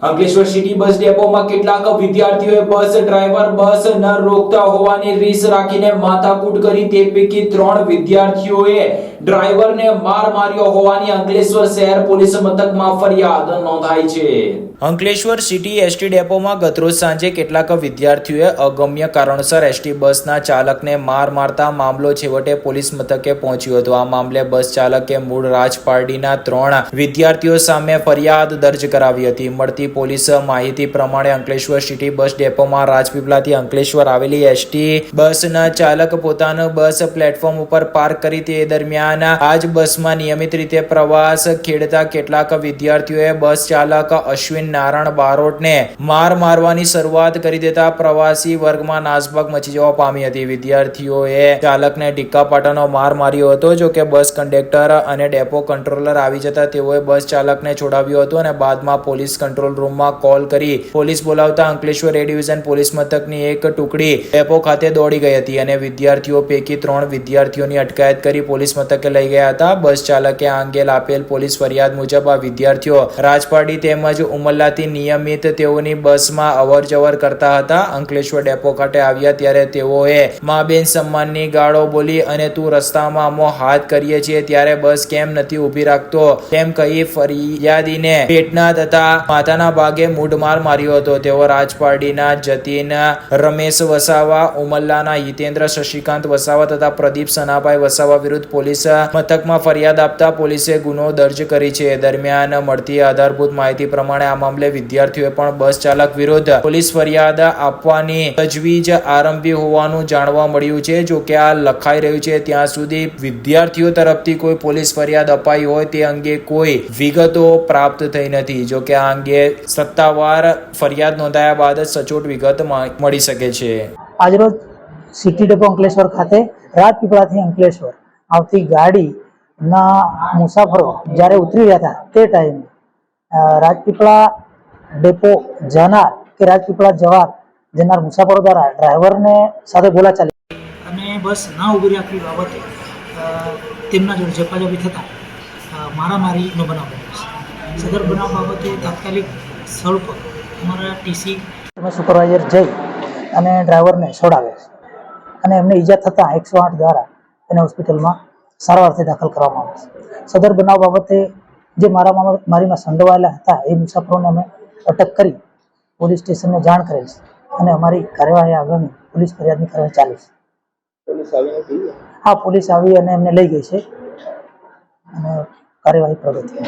Ankleshwar city bus ડેપોમાં કેટલાક વિદ્યાર્થીઓએ bus driver બસ ન રોકતા હોવાની રીસ રાખીને માથાકૂટ કરી તે પૈકી ત્રણ વિદ્યાર્થીઓએ ડ્રાઈવરને માર માર્યો હોવાની અંકલેશ્વર શહેર પોલીસ મથકમાં ફરિયાદ નોંધાઈ છે. અંકલેશ્વર સિટી એસટી ડેપોમાં ગતરોજ સાંજે કેટલાક વિદ્યાર્થીઓએ અગમ્ય કારણસર એસટી બસના ચાલકને માર મારતા મામલો છેવટે પોલીસ મથકે પહોંચ્યો હતો. આ મામલે બસ ચાલકે મૂળ રાજપારડીના ત્રણ વિદ્યાર્થીઓ સામે ફરિયાદ દર્જ કરાવી હતી. મળતી પોલીસ માહિતી પ્રમાણે અંકલેશ્વર સિટી બસ ડેપોમાં રાજપીપળાથી અંકલેશ્વર આવેલી એસટી બસના ચાલક પોતાનું બસ પ્લેટફોર્મ ઉપર પાર્ક કરી તે દરમિયાન આ જ બસમાં નિયમિત રીતે પ્રવાસ ખેડતા કેટલાક વિદ્યાર્થીઓએ બસ ચાલક અશ્વિન નારાયણ બારોટને માર મારવાની શરૂઆત કરી દેતા પ્રવાસી વર્ગમાં નાસભાગ મચી જવા પામી હતી. વિદ્યાર્થીઓએ ચાલકને ડિક્કા પાટાનો માર માર્યો હતો. જો કે બસ કંડક્ટર અને ડેપો કંટ્રોલર આવી જતા તેઓએ બસ ચાલકને છોડાવ્યો હતો અને બાદમાં પોલીસ કંટ્રોલ રૂમમાં કોલ કરી પોલીસ બોલાવતા અંકલેશ્વર એ ડિવિઝન પોલીસ મથકની એક ટુકડી ડેપો ખાતે દોડી ગઈ હતી અને વિદ્યાર્થીઓ પૈકી ત્રણ વિદ્યાર્થીઓની અટકાયત કરી પોલીસ મથકે લઈ ગયા હતા. બસ ચાલકે આ અંગે આપેલ પોલીસ ફરિયાદ મુજબ આ વિદ્યાર્થીઓ રાજપાડી તેમજ ઉમલ્લાથી નિયમિત તેઓની બસમાં અવર જવર કરતા હતા. અંકલેશ્વર ડેપો ખાતે આવ્યા ત્યારે તેઓએ, મા બેન સન્માનની ગાળો બોલી અને તું રસ્તામાં અમો હાથ કરીએ છીએ ત્યારે બસ કેમ નથી ઊભી રાખતો તેમ કહી ફરિયાદીને પેટના તથા માથાના ભાગે મૂઢમાર માર્યો હતો. તેઓ રાજપારડીના જતીન રમેશ વસાવા, ઉમલ્લાના હિતેન્દ્ર, શશિકાંત વસાવા તથા પ્રદીપ સનાભાઈ વસાવા વિરુદ્ધ પોલીસ મથકમાં ફરિયાદ આપતા પોલીસે ગુનો દર્જ કરી છે. દરમિયાન મળતી આધારભૂત માહિતી પ્રમાણે આ મામલે વિદ્યાર્થીઓએ પણ બસ ચાલક વિરુદ્ધ પોલીસ ફરિયાદ આપવાની તજવીજ આરંભી હોવાનું જાણવા મળ્યું છે. જો કે આ લખાઈ રહ્યું છે, ત્યાં સુધી વિદ્યાર્થીઓ તરફથી કોઈ પોલીસ ફરિયાદ અપાઈ હોય તે અંગે કોઈ વિગતો પ્રાપ્ત થઈ નથી. જો કે આ અંગે સત્તાવાર ફરિયાદ નોંધાયા બાદ સચોટ વિગત મળી શકે છે. આજરોજ સિટી ડેપો અંકલેશ્વર ખાતે રાજપીપળાથી અંકલેશ્વર આવતી ગાડીના મુસાફરો જ્યારે ઉતરી રહ્યા હતા તે ટાઈમે રાજપીપળા ડેપો જનાર કે રાજપીપળા જવા જનાર મુસાફરો દ્વારા ડ્રાઈવરને સાથે બોલાચાલી. અને બસ ના ઊભી રાખવી બાબતે તેમના જોડે ઝપાઝપી થતાં મારામારીનો બનાવ બન્યો સદર બનાવ બાબતે તાત્કાલિક સ્થળ પર અમારા ટીસી તમે સુપરવાઇઝર જઈ અને ડ્રાઈવરને છોડાવે છે. અને એમને ઈજા થતાં એકસો આઠ દ્વારા એને હોસ્પિટલમાં સારવારથી દાખલ કરવામાં આવે છે. સદર બનાવ બાબતે જે મારા મારીમાં સંડોવાયેલા હતા એ મુસાફરોને અમે અટક કરી પોલીસ સ્ટેશનને જાણ કરેલ છે અને અમારી કાર્યવાહી આગળની પોલીસ ફરિયાદની કાર્યવાહી ચાલુ છે. હા પોલીસ આવી અને એમને લઈ ગઈ છે અને કાર્યવાહી પ્રગતિ છે.